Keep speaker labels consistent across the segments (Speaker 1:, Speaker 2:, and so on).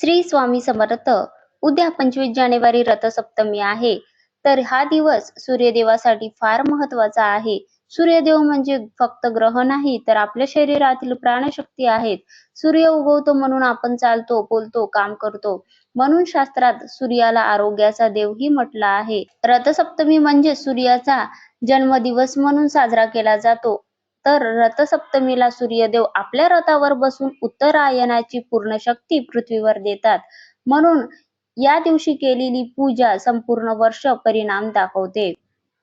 Speaker 1: श्री स्वामी समर्थ. उद्या पंचवीस जानेवारी रथसप्तमी आहे. तर हा दिवस सूर्यदेवासाठी फार महत्त्वाचा आहे. सूर्यदेव म्हणजे फक्त ग्रह नाही तर आपल्या शरीरातील प्राणशक्ती आहेत. सूर्य उगवतो म्हणून आपण चालतो बोलतो काम करतो. म्हणून शास्त्रात सूर्याला आरोग्याचा देवही म्हटला आहे. रथसप्तमी म्हणजे सूर्याचा जन्मदिवस म्हणून साजरा केला जातो. तर रथसप्तमीला सूर्यदेव आपल्या रथावर बसून उत्तरायणाची पूर्ण शक्ती पृथ्वीवर देतात. म्हणून या दिवशी केलेली पूजा संपूर्ण वर्ष परिणाम दाखवते.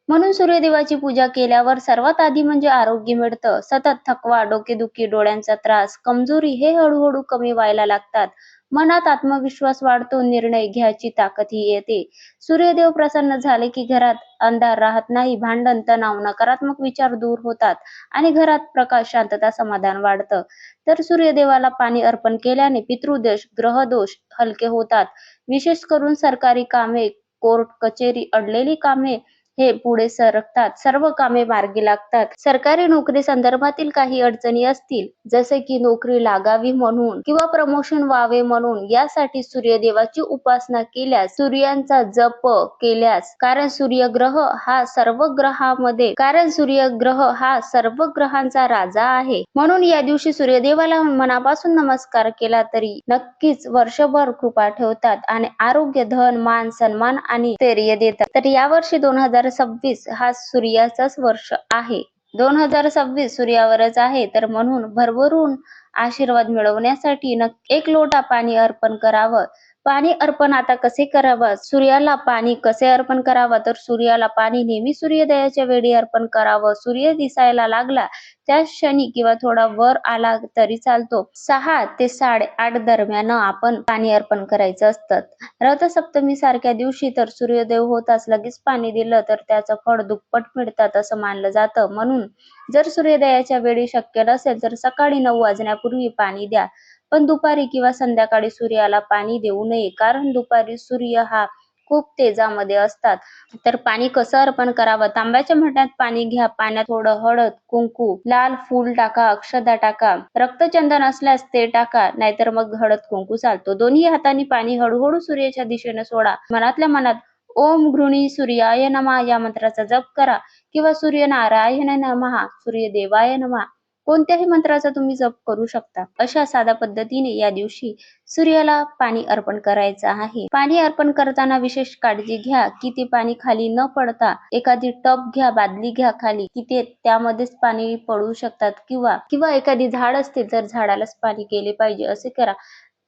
Speaker 1: म्हणून सूर्यदेवाची पूजा केल्यावर सर्वात आधी म्हणजे आरोग्य मिळतं. सतत थकवा डोकेदुखी डोळ्यांचा त्रास कमजोरी हे हळूहळू कमी व्हायला लागतात. मनात आत्मविश्वास वाढतो निर्णय घ्यायची ताकदही येते. सूर्यदेव प्रसन्न झाले की घरात अंधार राहत नाही भांडण तणाव नकारात्मक विचार दूर होतात आणि घरात प्रकाश शांतता समाधान वाढतं. तर सूर्यदेवाला पाणी अर्पण केल्याने पितृदोष ग्रहदोष हलके होतात. विशेष करून सरकारी कामे कोर्ट कचेरी अडलेली कामे हे पुढे सरकतात. सर्व कामे मार्गी लागतात. सरकारी नोकरी संदर्भातील काही अडचणी असतील जसे की नोकरी लागावी म्हणून किंवा प्रमोशन व्हावे म्हणून यासाठी सूर्यदेवाची उपासना केल्यास सूर्यांचा जप केल्यास कारण सूर्यग्रह हा सर्व ग्रहामध्ये कारण सूर्यग्रह हा सर्व ग्रहांचा राजा आहे. म्हणून या दिवशी सूर्यदेवाला मनापासून नमस्कार केला तरी नक्कीच वर्षभर कृपा ठेवतात आणि आरोग्य धन मान सन्मान आणि धैर्य देतात. तर यावर्षी दोन हजार सव्वीस हा सूर्याचाच वर्ष आहे. दोन हजार सव्वीस सूर्यावरच आहे तर म्हणून भरभरून आशीर्वाद मिळवण्यासाठी नक्की एक लोटा पाणी अर्पण करावं. पाणी अर्पण आता कसे करावं? सूर्याला पाणी कसे अर्पण करावं? तर सूर्याला पाणी नेहमी सूर्योदयाच्या वेळी अर्पण करावं. सूर्य दिसायला लागला त्या क्षणी किंवा थोडा वर आला तरी चालतो. सहा ते साडेआठ दरम्यान आपण पाणी अर्पण करायचं असतं. रथसप्तमी सारख्या दिवशी तर सूर्योदय होताच लगेच पाणी दिलं तर त्याचं फळ दुप्पट मिळतात असं मानलं जातं. म्हणून जर सूर्योदयाच्या वेळी शक्य नसेल तर सकाळी नऊ वाजण्यापूर्वी पाणी द्या. पण दुपारी किंवा संध्याकाळी सूर्याला पाणी देऊ नये कारण दुपारी सूर्य हा खूप तेजामध्ये असतात. तर पाणी कसं अर्पण करावं? तांब्याच्या म्हट्यात पाणी घ्या पाण्यात थोडं हळद कुंकू लाल फूल टाका अक्षदा टाका रक्तचंदन असल्यास ते टाका नाहीतर मग हळद कुंकू चालतो. दोन्ही हातांनी पाणी हळूहळू सूर्याच्या दिशेने सोडा. मनातल्या मनात ओम घृणी सूर्याय नमा या मंत्राचा जप करा. किंवा सूर्य नारायण नमहा सूर्यदेवाय नमा कोणत्याही मंत्राचा तुम्ही जप करू शकता. अशा साध्या पद्धतीने या दिवशी सूर्याला पाणी अर्पण करायचं आहे. पाणी अर्पण करताना विशेष काळजी घ्या की ते पाणी खाली न पडता एखादी टब घ्या बादली घ्या खाली की ते त्यामध्येच पाणी पडू शकतात किंवा किंवा एखादी झाड असतील तर झाडालाच पाणी केले पाहिजे असे करा.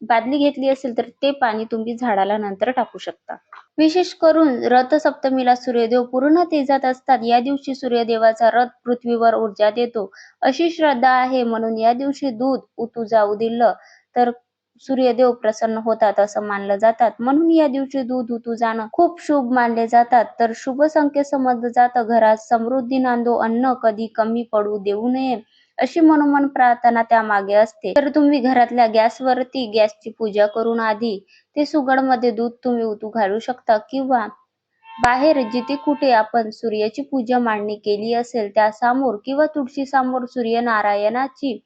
Speaker 1: बादली घेतली असेल तर ते पाणी तुम्ही झाडाला नंतर टाकू शकता. विशेष करून रथसप्तमीला सूर्यदेव पूर्ण तेजात असतात. या दिवशी सूर्यदेवाचा रथ पृथ्वीवर ऊर्जा देतो. अशी श्रद्धा आहे म्हणून या दिवशी दूध उतू जाऊ दिलं तर सूर्यदेव प्रसन्न होतात असं मानलं जातात. म्हणून या दिवशी दूध उतू जाणं खूप शुभ मानले जातात. तर शुभ संख्या समजलं जातं. घरात समृद्धी नांदो अन्न कधी कमी पडू देऊ नये. अशी मनोमन प्रार्थना त्यामागे असते. तर तुम्ही घरातल्या गॅसवरती गॅसची पूजा करून आधी ते सुगडमध्ये दूध तुम्ही उतू घालू शकता किंवा बाहेर जिथे कुठे आपण सूर्याची पूजा मांडणी केली असेल त्या समोर किंवा तुळशी समोर सूर्यनारायणाची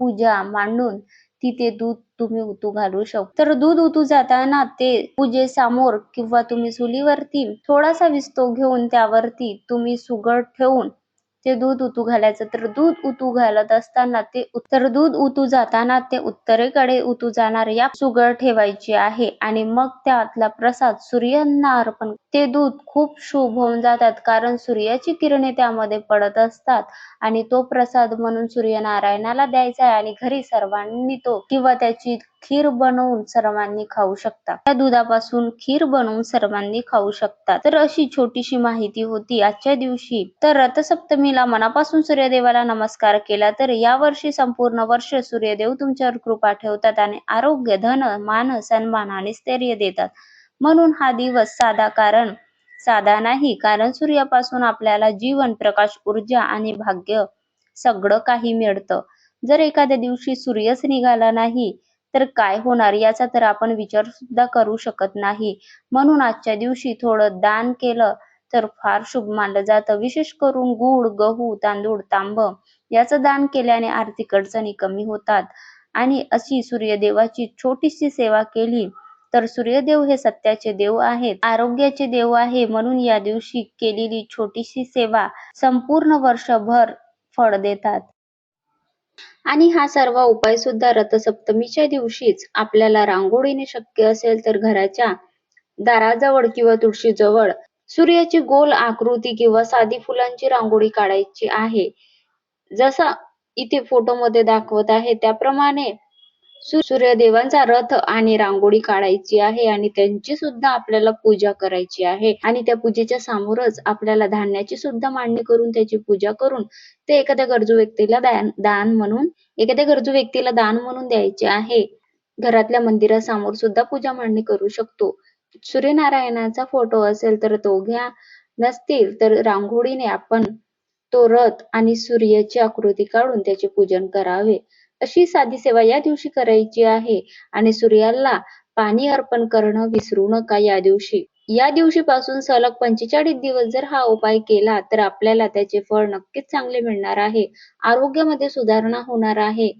Speaker 1: पूजा मांडून तिथे दूध तुम्ही उतू घालू शकता तर दूध उतू जाताना ते पूजेसमोर किंवा तुम्ही चुलीवरती थोडासा विस्तो घेऊन त्यावरती तुम्ही सुगड ठेवून ते दूध उतू घालायचं. तर दूध उतू घालत असताना ते उत्तर दूध उतू जाताना ते उत्तरेकडे उतू जाणार या सुगर ठेवायची आहे. आणि मग त्यातला प्रसाद सूर्यांना अर्पण ते दूध खूप शुभ होऊन जातात कारण सूर्याची किरणे त्यामध्ये पडत असतात. आणि तो प्रसाद म्हणून सूर्यनारायणाला द्यायचा आहे आणि घरी सर्वांनी तो किंवा त्याची खीर बनवून सर्वांनी खाऊ शकता. त्या दुधापासून खीर बनवून सर्वांनी खाऊ शकता. तर अशी छोटीशी माहिती होती आजच्या दिवशी. तर रथसप्तमीला मनापासून सूर्यदेवाला नमस्कार केला तर या वर्षी संपूर्ण वर्ष सूर्यदेव तुमच्यावर कृपा ठेवतात आणि आरोग्य धन मान सन्मान आणि स्थैर्य देतात. म्हणून हा दिवस साधा कारण साधा नाही कारण सूर्यापासून आपल्याला जीवन प्रकाश ऊर्जा आणि भाग्य सगळं काही मिळतं. जर एखाद्या दिवशी सूर्यच निघाला नाही तर काय होणार? याचा तर आपण विचार सुद्धा करू शकत नाही. म्हणून आजच्या दिवशी थोडं दान केलं तर फार शुभ मानलं जातं. विशेष करून गुळ गहू तांदूळ तांब याचं दान केल्याने आर्थिक अडचणी कमी होतात. आणि अशी सूर्यदेवाची छोटीशी सेवा केली तर सूर्यदेव हे सत्याचे देव आहेत आरोग्याचे देव आहे. म्हणून या दिवशी केलेली छोटीशी सेवा संपूर्ण वर्षभर फळ देतात. आणि हा सर्व उपाय सुद्धा रथसप्तमीच्या दिवशीच आपल्याला रांगोळीने शक्य असेल तर घराच्या दाराजवळ किंवा तुळशीजवळ सूर्याची गोल आकृती किंवा साधी फुलांची रांगोळी काढायची आहे. जसा इथे फोटोमध्ये दाखवत आहे त्याप्रमाणे सूर्यदेवांचा रथ आणि रांगोळी काढायची आहे आणि त्यांची सुद्धा आपल्याला पूजा करायची आहे. आणि त्या पूजेच्या समोरच आपल्याला धान्याची सुद्धा मांडणी करून त्याची पूजा करून ते एखाद्या गरजू व्यक्तीला दान दान म्हणून एखाद्या गरजू व्यक्तीला दान म्हणून द्यायचे आहे. घरातल्या मंदिरासमोर सुद्धा पूजा मांडणी करू शकतो. सूर्यनारायणाचा फोटो असेल तर तो घ्या नसतील तर रांगोळीने आपण तो रथ आणि सूर्याची आकृती काढून त्याचे पूजन करावे. अशी साधी सेवा या दिवशी करायची आहे. आणि सूर्याला पाणी अर्पण करणं विसरू नका या दिवशी. या दिवशीपासून सलग पंचेचाळीस दिवस जर हा उपाय केला तर आपल्याला त्याचे फळ नक्कीच चांगले मिळणार आहे. आरोग्यामध्ये सुधारणा होणार आहे.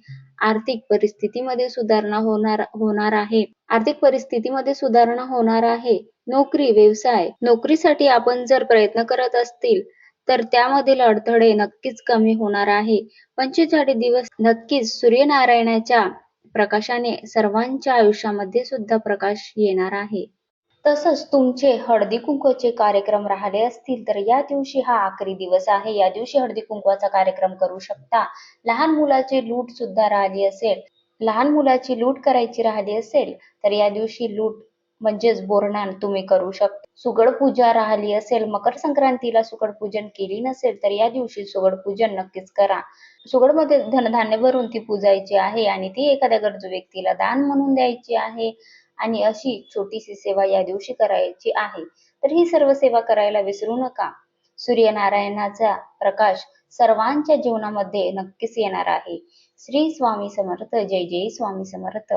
Speaker 1: आर्थिक परिस्थितीमध्ये सुधारणा होणार होणार आहे. आर्थिक परिस्थितीमध्ये सुधारणा होणार आहे. नोकरी व्यवसाय नोकरीसाठी आपण जर प्रयत्न करत असतील तर त्यामधील अडथळे नक्कीच कमी होणार आहे. पंचेचाळीस दिवस नक्कीच सूर्यनारायणाच्या प्रकाशाने सर्वांच्या आयुष्यामध्ये सुद्धा प्रकाश येणार आहे. तसंच तुमचे हळदी कुंकूचे कार्यक्रम राहिले असतील तर या दिवशी हा आखरी दिवस आहे. या दिवशी हळदी कुंकवाचा कार्यक्रम करू शकता. लहान मुलाची लूट सुद्धा राहिली असेल. लहान मुलाची लूट करायची राहिली असेल तर या दिवशी लूट म्हणजेच बोरनान तुम्ही करू शकता. सुगड पूजा राहिली असेल मकर संक्रांतीला सुगड पूजन केली नसेल तर या दिवशी सुगड पूजन नक्कीच करा. सुगडमध्ये धनधान्य भरून ती पूजायची आहे आणि ती एखाद्या गरजू व्यक्तीला दान म्हणून द्यायची आहे आणि अशी छोटीशी सेवा या दिवशी करायची आहे. तर ही सर्व सेवा करायला विसरू नका. सूर्यनारायणाचा प्रकाश सर्वांच्या जीवनामध्ये नक्कीच येणार आहे. श्री स्वामी समर्थ जय जय स्वामी समर्थ.